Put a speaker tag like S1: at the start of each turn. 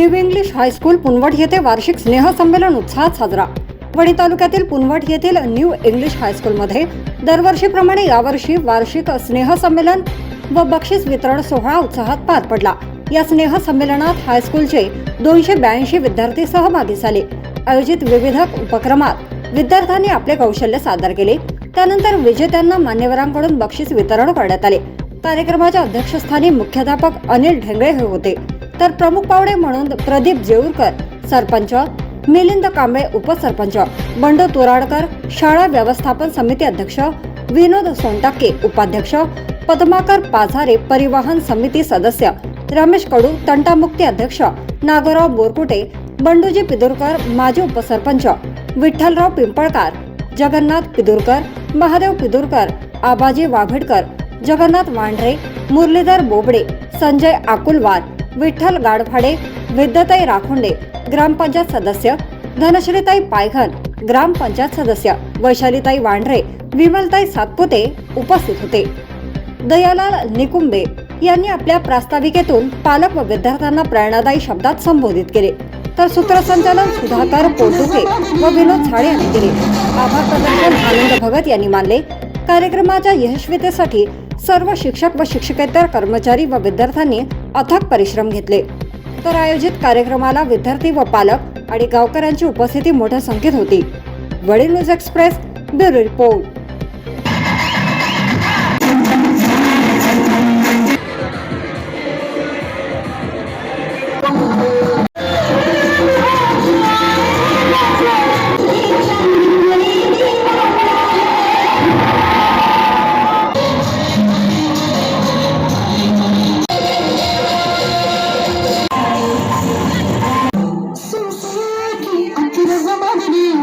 S1: New English high school पुनवट येथे वार्षिक स्नेहसंमेलन उत्साहात साजरा. वणी तालुक्यातील पुनवट येथील न्यू इंग्लिश हायस्कूलमध्ये दरवर्षीप्रमाणे यावर्षी वार्षिक स्नेहसंमेलन व बक्षीस वितरण सोहळा उत्साहात पार पडला. या स्नेहसंमेलनात हायस्कूलचे दोनशे ब्याऐंशी विद्यार्थी सहभागी झाले. आयोजित विविध उपक्रमात विद्यार्थ्यांनी आपले कौशल्य सादर केले. त्यानंतर विजेत्यांना मान्यवरांकडून बक्षीस वितरण करण्यात आले. कार्यक्रमाच्या अध्यक्षस्थानी मुख्याध्यापक अनिल ढेंगळे हे होते. तर प्रमुख पाहुणे म्हणून प्रदीप जेऊरकर सरपंच मिलिंद कांबळे उपसरपंच बंडू तोराडकर शाळा व्यवस्थापन समिती अध्यक्ष विनोद सोनटाके उपाध्यक्ष पद्माकर पाझारे परिवहन समिती सदस्य रमेश कडू तंटामुक्ती अध्यक्ष नागोराव बोरकुटे बंडूजी पिदुरकर माजी उपसरपंच विठ्ठलराव पिंपळकार जगन्नाथ पिदुरकर महादेव पिदुरकर आबाजी वाभेडकर जगन्नाथ वांढरे मुरलीधर बोबडे संजय आकुलवार विठ्ठल गाडफाडे विद्यताई राखोंडे ग्रामपंचायत सदस्य धनश्रीताई पायघन ग्रामपंचायत सदस्य वैशालीताई वांढरे विमलताई सातपुते उपस्थित होते. दयालाल निकुंबे यांनी आपल्या प्रास्ताविकेतून पालक व विद्यार्थ्यांना प्रेरणादायी शब्दात संबोधित केले. तर सूत्रसंचालन सुधाकर पोटुके व विनोद झाडे यांनी केले. आभार प्रदर्शन आनंद भगत यांनी मानले. कार्यक्रमाच्या यशस्वीतेसाठी सर्व शिक्षक व शिक्षकेतर कर्मचारी व विद्यार्थ्यांनी अथक परिश्रम घेतले. तर आयोजित कार्यक्रमाला विद्यार्थी व पालक आणि गावकऱ्यांची उपस्थिती मोठ्या संख्येत होती. वडील news express bureau report. Deus amado, Deus.